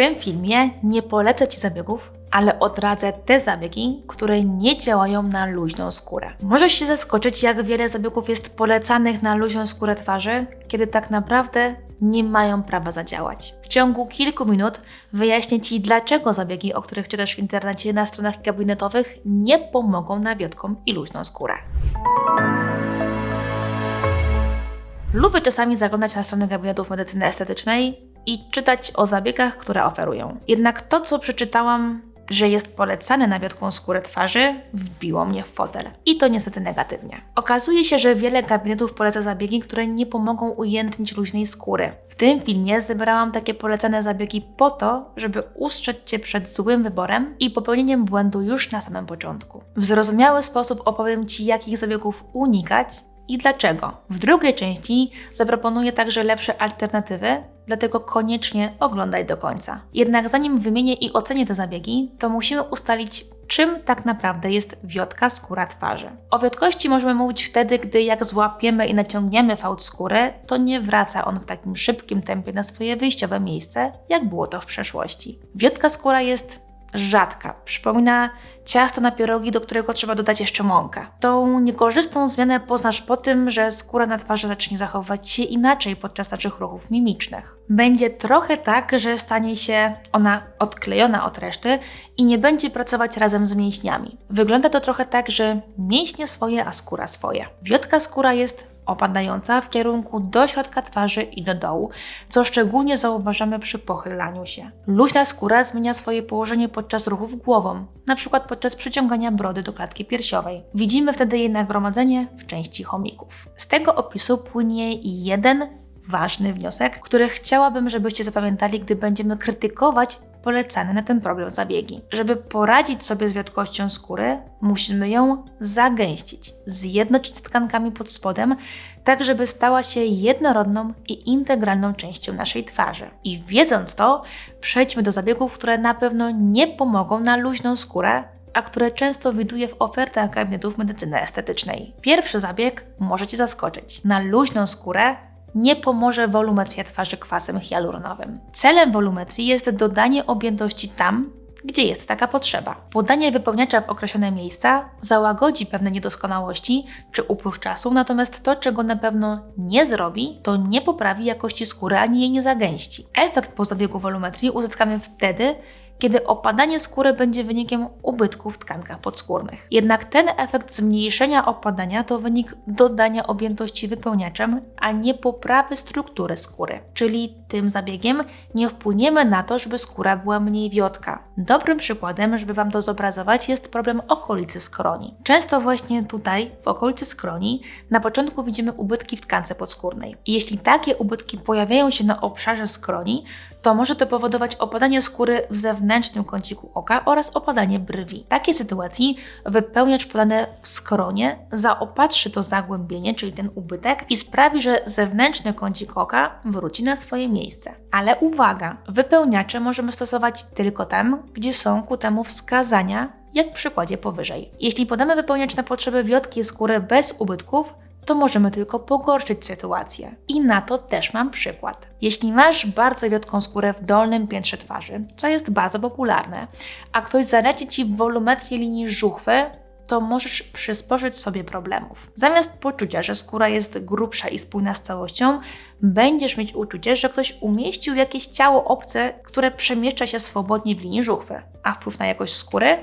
tym filmie nie polecę Ci zabiegów, ale odradzę te zabiegi, które nie działają na luźną skórę. Możesz się zaskoczyć, jak wiele zabiegów jest polecanych na luźną skórę twarzy, kiedy tak naprawdę nie mają prawa zadziałać. W ciągu kilku minut wyjaśnię Ci, dlaczego zabiegi, o których czytasz w internecie na stronach gabinetowych, nie pomogą nawiotkom i luźną skórę. Lubię czasami zaglądać na strony gabinetów medycyny estetycznej i czytać o zabiegach, które oferują. Jednak to, co przeczytałam, że jest polecane na wiotką skórę twarzy, wbiło mnie w fotel. I to niestety negatywnie. Okazuje się, że wiele gabinetów poleca zabiegi, które nie pomogą ujędrnić luźnej skóry. W tym filmie zebrałam takie polecane zabiegi po to, żeby ustrzec Cię przed złym wyborem i popełnieniem błędu już na samym początku. W zrozumiały sposób opowiem Ci, jakich zabiegów unikać i dlaczego. W drugiej części zaproponuję także lepsze alternatywy, dlatego koniecznie oglądaj do końca. Jednak zanim wymienię i ocenię te zabiegi, to musimy ustalić, czym tak naprawdę jest wiotka skóra twarzy. O wiotkości możemy mówić wtedy, gdy jak złapiemy i naciągniemy fałd skóry, to nie wraca on w takim szybkim tempie na swoje wyjściowe miejsce, jak było to w przeszłości. Wiotka skóra jest rzadka. Przypomina ciasto na pierogi, do którego trzeba dodać jeszcze mąkę. Tą niekorzystną zmianę poznasz po tym, że skóra na twarzy zacznie zachowywać się inaczej podczas naszych ruchów mimicznych. Będzie trochę tak, że stanie się ona odklejona od reszty i nie będzie pracować razem z mięśniami. Wygląda to trochę tak, że mięśnie swoje, a skóra swoje. Wiotka skóra jest opadająca w kierunku do środka twarzy i do dołu, co szczególnie zauważamy przy pochylaniu się. Luźna skóra zmienia swoje położenie podczas ruchów głową, np. podczas przyciągania brody do klatki piersiowej. Widzimy wtedy jej nagromadzenie w części chomików. Z tego opisu płynie jeden ważny wniosek, który chciałabym, żebyście zapamiętali, gdy będziemy krytykować polecane na ten problem zabiegi. Żeby poradzić sobie z wiotkością skóry, musimy ją zagęścić, zjednoczyć z tkankami pod spodem, tak żeby stała się jednorodną i integralną częścią naszej twarzy. I wiedząc to, przejdźmy do zabiegów, które na pewno nie pomogą na luźną skórę, a które często widuję w ofertach gabinetów medycyny estetycznej. Pierwszy zabieg może Cię zaskoczyć. Na luźną skórę nie pomoże wolumetria twarzy kwasem hialuronowym. Celem wolumetrii jest dodanie objętości tam, gdzie jest taka potrzeba. Podanie wypełniacza w określone miejsca załagodzi pewne niedoskonałości czy upływ czasu, natomiast to, czego na pewno nie zrobi, to nie poprawi jakości skóry ani jej nie zagęści. Efekt po zabiegu wolumetrii uzyskamy wtedy, kiedy opadanie skóry będzie wynikiem ubytku w tkankach podskórnych. Jednak ten efekt zmniejszenia opadania to wynik dodania objętości wypełniaczem, a nie poprawy struktury skóry. Czyli tym zabiegiem nie wpłyniemy na to, żeby skóra była mniej wiotka. Dobrym przykładem, żeby Wam to zobrazować, jest problem okolicy skroni. Często właśnie tutaj, w okolicy skroni, na początku widzimy ubytki w tkance podskórnej. Jeśli takie ubytki pojawiają się na obszarze skroni, to może to powodować opadanie skóry w zewnętrznym kąciku oka oraz opadanie brwi. W takiej sytuacji wypełniacz podany w skronie zaopatrzy to zagłębienie, czyli ten ubytek i sprawi, że zewnętrzny kącik oka wróci na swoje miejsce. Ale uwaga, wypełniacze możemy stosować tylko tam, gdzie są ku temu wskazania, jak w przykładzie powyżej. Jeśli podamy wypełniacz na potrzeby wiotkiej skóry bez ubytków, to możemy tylko pogorszyć sytuację. I na to też mam przykład. Jeśli masz bardzo wiotką skórę w dolnym piętrze twarzy, co jest bardzo popularne, a ktoś zaleci Ci wolumetrię linii żuchwy, to możesz przysporzyć sobie problemów. Zamiast poczucia, że skóra jest grubsza i spójna z całością, będziesz mieć uczucie, że ktoś umieścił jakieś ciało obce, które przemieszcza się swobodnie w linii żuchwy. A wpływ na jakość skóry?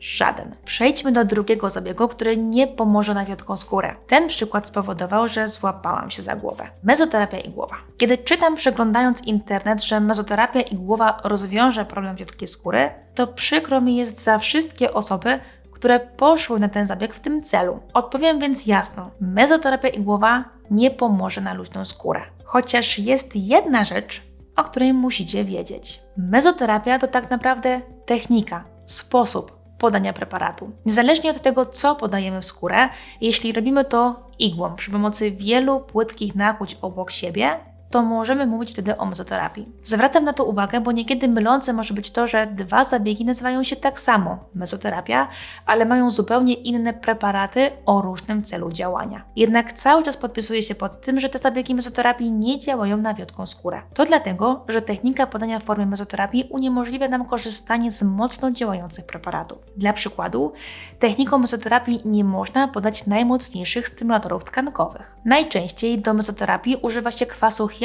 Żaden. Przejdźmy do drugiego zabiegu, który nie pomoże na wiotką skórę. Ten przykład spowodował, że złapałam się za głowę. Mezoterapia i głowa. Kiedy czytam przeglądając internet, że mezoterapia i głowa rozwiąże problem wiotkiej skóry, to przykro mi jest za wszystkie osoby, które poszły na ten zabieg w tym celu. Odpowiem więc jasno: mezoterapia i głowa nie pomoże na luźną skórę. Chociaż jest jedna rzecz, o której musicie wiedzieć. Mezoterapia to tak naprawdę technika, sposób, podania preparatu. Niezależnie od tego, co podajemy w skórę, jeśli robimy to igłą przy pomocy wielu płytkich nakłuć obok siebie, to możemy mówić wtedy o mezoterapii. Zwracam na to uwagę, bo niekiedy mylące może być to, że dwa zabiegi nazywają się tak samo mezoterapia, ale mają zupełnie inne preparaty o różnym celu działania. Jednak cały czas podpisuję się pod tym, że te zabiegi mezoterapii nie działają na wiotką skórę. To dlatego, że technika podania formy mezoterapii uniemożliwia nam korzystanie z mocno działających preparatów. Dla przykładu, techniką mezoterapii nie można podać najmocniejszych stymulatorów tkankowych. Najczęściej do mezoterapii używa się kwasu hialuronowego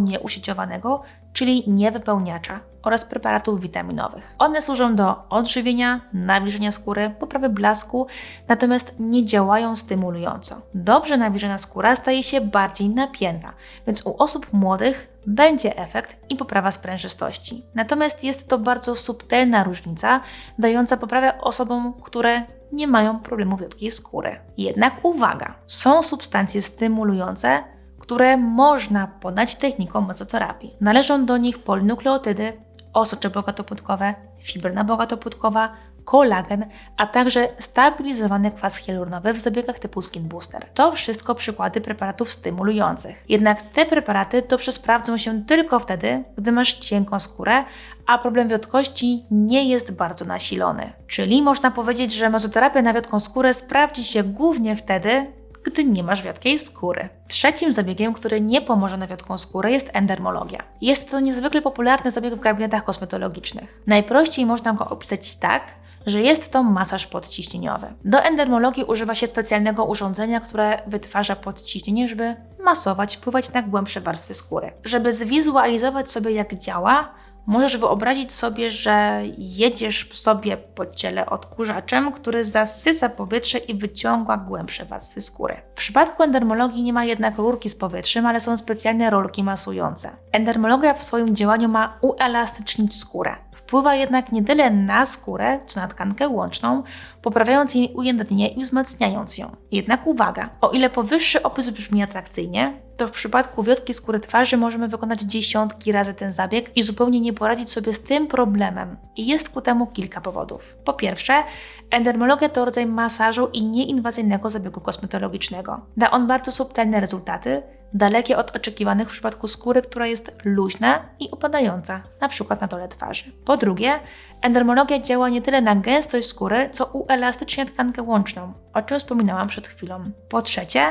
nieusieciowanego, czyli niewypełniacza oraz preparatów witaminowych. One służą do odżywienia, nawilżenia skóry, poprawy blasku, natomiast nie działają stymulująco. Dobrze nawilżona skóra staje się bardziej napięta, więc u osób młodych będzie efekt i poprawa sprężystości. Natomiast jest to bardzo subtelna różnica, dająca poprawę osobom, które nie mają problemu wiotkiej skóry. Jednak uwaga, są substancje stymulujące, które można podać techniką mezoterapii. Należą do nich polinukleotydy, osocze bogatopłatkowe, fibryna bogatopłatkowa, kolagen, a także stabilizowany kwas hialuronowy w zabiegach typu skin booster. To wszystko przykłady preparatów stymulujących. Jednak te preparaty dobrze sprawdzą się tylko wtedy, gdy masz cienką skórę, a problem wiotkości nie jest bardzo nasilony. Czyli można powiedzieć, że mezoterapia na wiotką skórę sprawdzi się głównie wtedy, gdy nie masz wiotkiej skóry. Trzecim zabiegiem, który nie pomoże na wiotką skórę jest endermologia. Jest to niezwykle popularny zabieg w gabinetach kosmetologicznych. Najprościej można go opisać tak, że jest to masaż podciśnieniowy. Do endermologii używa się specjalnego urządzenia, które wytwarza podciśnienie, żeby masować, wpływać na głębsze warstwy skóry. Żeby zwizualizować sobie jak działa, Możesz wyobrazić sobie, że jedziesz sobie po ciele odkurzaczem, który zasysa powietrze i wyciąga głębsze warstwy skóry. W przypadku endermologii nie ma jednak rurki z powietrzem, ale są specjalne rolki masujące. Endermologia w swoim działaniu ma uelastycznić skórę. Wpływa jednak nie tyle na skórę, co na tkankę łączną, poprawiając jej ujędrnienie i wzmacniając ją. Jednak uwaga, o ile powyższy opis brzmi atrakcyjnie, to w przypadku wiotkiej skóry twarzy możemy wykonać dziesiątki razy ten zabieg i zupełnie nie poradzić sobie z tym problemem. I jest ku temu kilka powodów. Po pierwsze, endermologia to rodzaj masażu i nieinwazyjnego zabiegu kosmetologicznego. Da on bardzo subtelne rezultaty, dalekie od oczekiwanych w przypadku skóry, która jest luźna i opadająca, np. na dole twarzy. Po drugie, endermologia działa nie tyle na gęstość skóry, co uelastycznia tkankę łączną, o czym wspominałam przed chwilą. Po trzecie,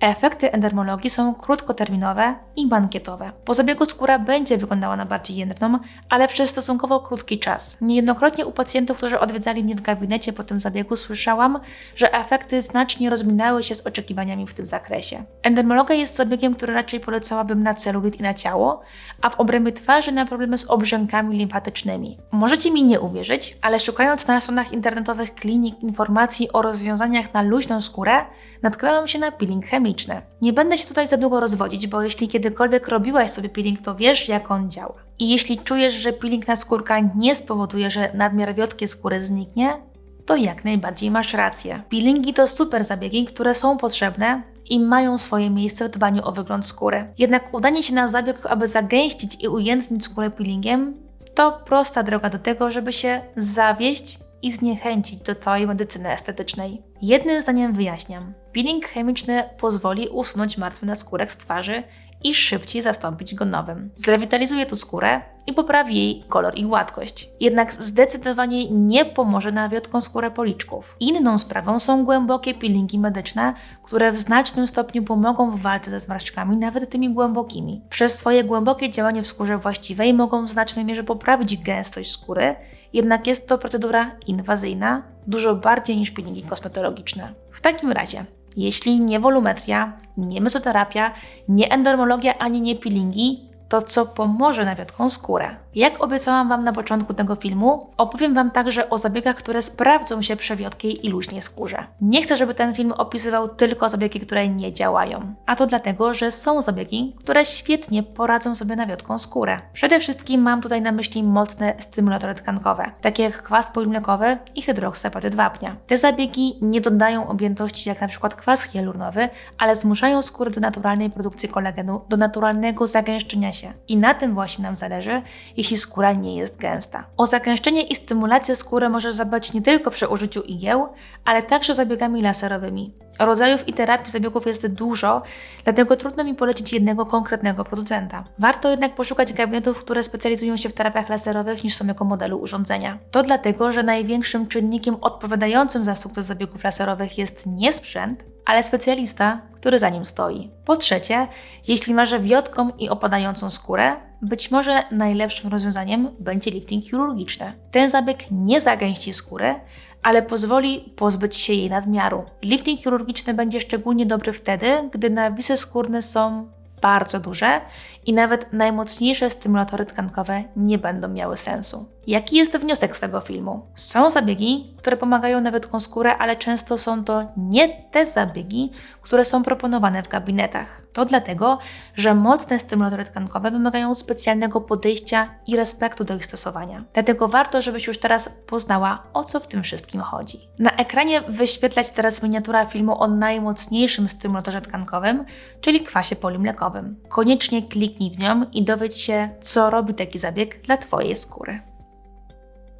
efekty endermologii są krótkoterminowe i bankietowe. Po zabiegu skóra będzie wyglądała na bardziej jędrną, ale przez stosunkowo krótki czas. Niejednokrotnie u pacjentów, którzy odwiedzali mnie w gabinecie po tym zabiegu, słyszałam, że efekty znacznie rozminęły się z oczekiwaniami w tym zakresie. Endermologia jest zabiegiem, który raczej polecałabym na celulit i na ciało, a w obrębie twarzy na problemy z obrzękami limfatycznymi. Możecie mi nie uwierzyć, ale szukając na stronach internetowych klinik informacji o rozwiązaniach na luźną skórę, natknęłam się na peeling chemiczny. Nie będę się tutaj za długo rozwodzić, bo jeśli kiedykolwiek robiłaś sobie peeling, to wiesz, jak on działa. I jeśli czujesz, że peeling na skórka nie spowoduje, że nadmiar wiotkiej skóry zniknie, to jak najbardziej masz rację. Peelingi to super zabiegi, które są potrzebne i mają swoje miejsce w dbaniu o wygląd skóry. Jednak udanie się na zabieg, aby zagęścić i ujędrnić skórę peelingiem, to prosta droga do tego, żeby się zawieść i zniechęcić do całej medycyny estetycznej. Jednym zdaniem wyjaśniam. Peeling chemiczny pozwoli usunąć martwy naskórek z twarzy i szybciej zastąpić go nowym. Zrewitalizuje tu skórę i poprawi jej kolor i gładkość. Jednak zdecydowanie nie pomoże na wiotką skórę policzków. Inną sprawą są głębokie peelingi medyczne, które w znacznym stopniu pomogą w walce ze zmarszczkami, nawet tymi głębokimi. Przez swoje głębokie działanie w skórze właściwej mogą w znacznej mierze poprawić gęstość skóry, jednak jest to procedura inwazyjna, dużo bardziej niż peelingi kosmetologiczne. W takim razie, jeśli nie wolumetria, nie mezoterapia, nie endermologia ani nie peelingi, to co pomoże na skórę. Jak obiecałam Wam na początku tego filmu, opowiem Wam także o zabiegach, które sprawdzą się przy wiotkiej i luźnej skórze. Nie chcę, żeby ten film opisywał tylko zabiegi, które nie działają, a to dlatego, że są zabiegi, które świetnie poradzą sobie na wiotką skórę. Przede wszystkim mam tutaj na myśli mocne stymulatory tkankowe, takie jak kwas polimlekowy i hydroksyapatyd wapnia. Te zabiegi nie dodają objętości jak przykład kwas hialuronowy, ale zmuszają skórę do naturalnej produkcji kolagenu, do naturalnego zagęszczenia się. I na tym właśnie nam zależy, jeśli skóra nie jest gęsta. O zagęszczenie i stymulację skóry możesz zadbać nie tylko przy użyciu igieł, ale także zabiegami laserowymi. Rodzajów i terapii zabiegów jest dużo, dlatego trudno mi polecić jednego konkretnego producenta. Warto jednak poszukać gabinetów, które specjalizują się w terapiach laserowych niż samego modelu urządzenia. To dlatego, że największym czynnikiem odpowiadającym za sukces zabiegów laserowych jest nie sprzęt, ale specjalista, który za nim stoi. Po trzecie, jeśli masz wiotką i opadającą skórę, być może najlepszym rozwiązaniem będzie lifting chirurgiczny. Ten zabieg nie zagęści skóry, ale pozwoli pozbyć się jej nadmiaru. Lifting chirurgiczny będzie szczególnie dobry wtedy, gdy nawisy skórne są bardzo duże i nawet najmocniejsze stymulatory tkankowe nie będą miały sensu. Jaki jest wniosek z tego filmu? Są zabiegi, które pomagają nawiotkom skórę, ale często są to nie te zabiegi, które są proponowane w gabinetach. To dlatego, że mocne stymulatory tkankowe wymagają specjalnego podejścia i respektu do ich stosowania. Dlatego warto, żebyś już teraz poznała, o co w tym wszystkim chodzi. Na ekranie wyświetlać teraz miniatura filmu o najmocniejszym stymulatorze tkankowym, czyli kwasie polimlekowym. Koniecznie kliknij w nią i dowiedz się, co robi taki zabieg dla Twojej skóry.